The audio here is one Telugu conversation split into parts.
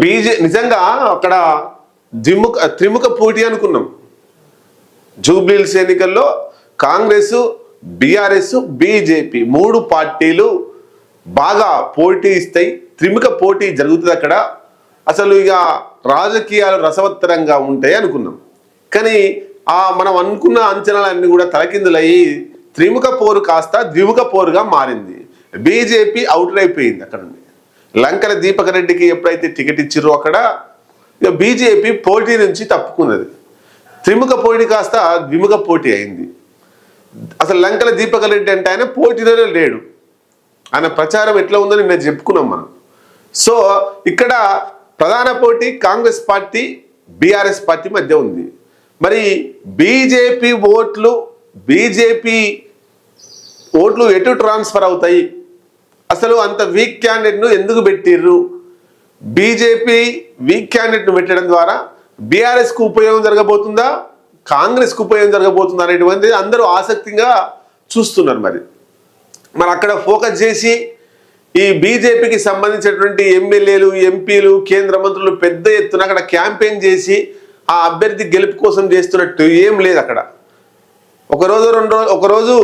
బీజే నిజంగా అక్కడ ద్విముఖ త్రిముఖ పోటీ అనుకున్నాం. జూబ్లీల్స్ ఎన్నికల్లో కాంగ్రెస్ బీఆర్ఎస్ బీజేపీ మూడు పార్టీలు బాగా పోటీ ఇస్తాయి త్రిముఖ పోటీ జరుగుతుంది అక్కడ. అసలు ఇక రాజకీయాలు రసవత్తరంగా ఉంటాయి అనుకున్నాం. కానీ ఆ మనం అనుకున్న అంచనాలన్నీ కూడా తలకిందులయ్యి త్రిముఖ పోరు కాస్త ద్విముఖ పోరుగా మారింది. బీజేపీ అవుట్ అయిపోయింది అక్కడ నుండి. లంకల దీపక్ రెడ్డికి ఎప్పుడైతే టికెట్ ఇచ్చిరో అక్కడ ఇక బీజేపీ పోటీ నుంచి తప్పుకున్నది. త్రిముఖ పోటీ కాస్త ద్విముఖ పోటీ అయింది. అసలు లంకల దీపక్ రెడ్డి అంటే ఆయన పోటీలోనే లేడు. ఆయన ప్రచారం ఎట్లా ఉందో నిన్న చెప్పుకున్నాం మనం. సో ఇక్కడ ప్రధాన పోటీ కాంగ్రెస్ పార్టీ బీఆర్ఎస్ పార్టీ మధ్య ఉంది. మరి బీజేపీ ఓట్లు బీజేపీ ఓట్లు ఎటు ట్రాన్స్ఫర్ అవుతాయి? అసలు అంత వీక్ క్యాండిడేట్ను ఎందుకు పెట్టిర్రు? బీజేపీ వీక్ క్యాండిడేట్ను పెట్టడం ద్వారా బీఆర్ఎస్కు ఉపయోగం జరగబోతుందా? కాంగ్రెస్కు ఉపయోగం జరగబోతుందా అనేటువంటిది అందరూ ఆసక్తిగా చూస్తున్నారు మరి. మరి అక్కడ ఫోకస్ చేసి ఈ బీజేపీకి సంబంధించినటువంటి ఎమ్మెల్యేలు ఎంపీలు కేంద్ర మంత్రులు పెద్ద ఎత్తున అక్కడ క్యాంపెయిన్ చేసి ఆ అభ్యర్థి గెలుపు కోసం చేస్తున్నట్టు ఏం లేదు అక్కడ. ఒకరోజు రెండు రోజు ఒకరోజు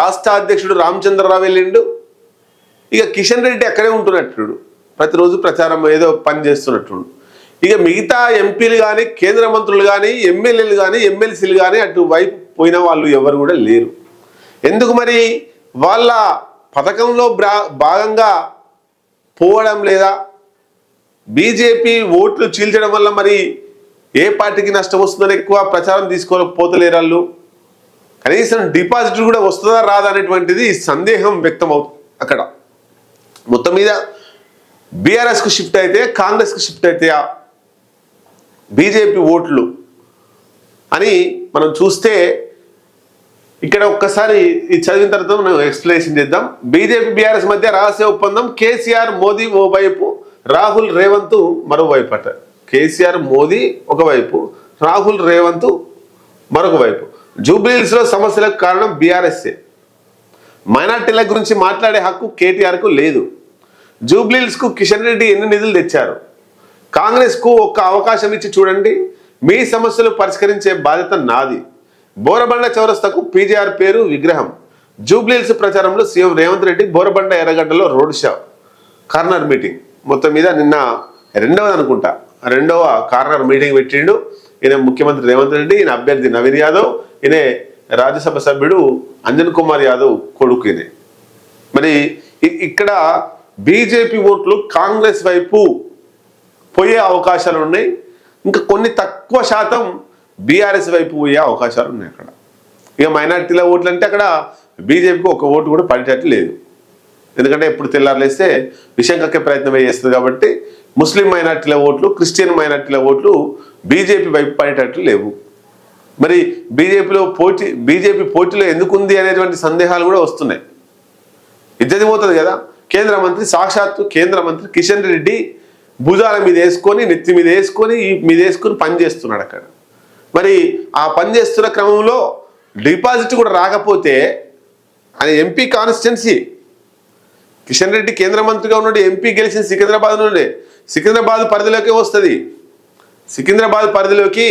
రాష్ట్ర అధ్యక్షుడు రామచంద్రరావు వెళ్ళిండు. ఇక కిషన్ రెడ్డి అక్కడే ఉంటున్నట్టుడు ప్రతిరోజు ప్రచారం ఏదో పని చేస్తున్నట్టు ఇక మిగతా ఎంపీలు కానీ కేంద్ర మంత్రులు కానీ ఎమ్మెల్యేలు కానీ ఎమ్మెల్సీలు కానీ అటు వైపు పోయిన వాళ్ళు ఎవరు కూడా లేరు. ఎందుకు మరి? వాళ్ళ పథకంలో భాగంగా పోవడం లేదా? బీజేపీ ఓట్లు చీల్చడం వల్ల మరి ఏ పార్టీకి నష్టం వస్తుందని ఎక్కువ ప్రచారం తీసుకోలేకపోతలేరు వాళ్ళు. కనీసం డిపాజిట్ కూడా వస్తుందా రాదా అనేటువంటిది సందేహం వ్యక్తం అవుతుంది అక్కడ. మొత్తం మీద బీఆర్ఎస్కు షిఫ్ట్ అయితే కాంగ్రెస్కి షిఫ్ట్ అయితే బీజేపీ ఓట్లు అని మనం చూస్తే ఇక్కడ ఒక్కసారి ఈ చదివిన తర్వాత మనం ఎక్స్ప్లెనేషన్ చేద్దాం. బీజేపీ బీఆర్ఎస్ మధ్య రహస్య ఒప్పందం కేసీఆర్ మోదీ ఓవైపు రాహుల్ రేవంత్ మరోవైపు అట. కేసీఆర్ మోదీ ఒకవైపు రాహుల్ రేవంత్ మరొక వైపు జూబ్లీహిల్స్లో సమస్యలకు కారణం బీఆర్ఎస్ఏ. మైనార్టీల గురించి మాట్లాడే హక్కు కేటీఆర్కు లేదు. జూబ్లీల్స్కు కిషన్ రెడ్డి ఎన్ని నిధులు తెచ్చారు? కాంగ్రెస్కు ఒక్క అవకాశం ఇచ్చి చూడండి. మీ సమస్యలు పరిష్కరించే బాధ్యత నాది. బోరబండ చౌరస్తకు పీజీఆర్ పేరు విగ్రహం. జూబ్లీల్స్ ప్రచారంలో సీఎం రేవంత్ రెడ్డి బోరబండ ఎర్రగడ్డలో రోడ్ షో కార్నర్ మీటింగ్. మొత్తం మీద నిన్న రెండవది అనుకుంటా. రెండవ కార్నర్ మీటింగ్ పెట్టిండు. ఈయన ముఖ్యమంత్రి రేవంత్ రెడ్డి ఈయన అభ్యర్థి నవీన్ యాదవ్ ఈయన రాజ్యసభ సభ్యుడు అంజన్ కుమార్ యాదవ్ కొడుకు మరి ఇ- ఇక్కడ బీజేపీ ఓట్లు కాంగ్రెస్ వైపు పోయే అవకాశాలు ఉన్నాయి. ఇంకా కొన్ని తక్కువ శాతం బీఆర్ఎస్ వైపు పోయే అవకాశాలు ఉన్నాయి అక్కడ. ఇక మైనార్టీల ఓట్లు అంటే అక్కడ బీజేపీకి ఒక ఓటు కూడా పడేటట్టు లేదు. ఎందుకంటే ఎప్పుడు తెల్లారులేస్తే విషయం కక్కే ప్రయత్నం చేస్తుంది కాబట్టి ముస్లిం మైనార్టీల ఓట్లు క్రిస్టియన్ మైనార్టీల ఓట్లు బీజేపీ వైపు పడేటట్లు లేవు. మరి బీజేపీలో పోటీ బీజేపీ పోటీలో ఎందుకుంది అనేటువంటి సందేహాలు కూడా వస్తున్నాయి. ఇద్దది పోతుంది కదా. కేంద్ర మంత్రి సాక్షాత్తు కేంద్ర మంత్రి కిషన్ రెడ్డి భుజాల మీద వేసుకొని నెత్తి మీద వేసుకొని మీద వేసుకొని పని చేస్తున్నాడు అక్కడ. మరి ఆ పని చేస్తున్న క్రమంలో డిపాజిట్ కూడా రాకపోతే ఆయన ఎంపీ కాన్స్టిట్యున్సీ. కిషన్ రెడ్డి కేంద్ర మంత్రిగా ఉన్నాడు ఎంపీ గెలిచిన సికింద్రాబాద్ నుండి. సికింద్రాబాద్ పరిధిలోకి వస్తుంది. సికింద్రాబాద్ పరిధిలోకి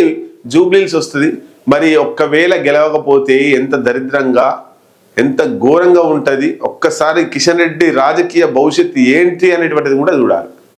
జూబ్లీల్స్ వస్తుంది. మరి ఒక్కవేళ గెలవకపోతే ఎంత దరిద్రంగా ఎంత ఘోరంగా ఉంటుంది? ఒక్కసారి కిషన్ రెడ్డి రాజకీయ భవిష్యత్తు ఏంటి అనేటువంటిది కూడా చూడాలి.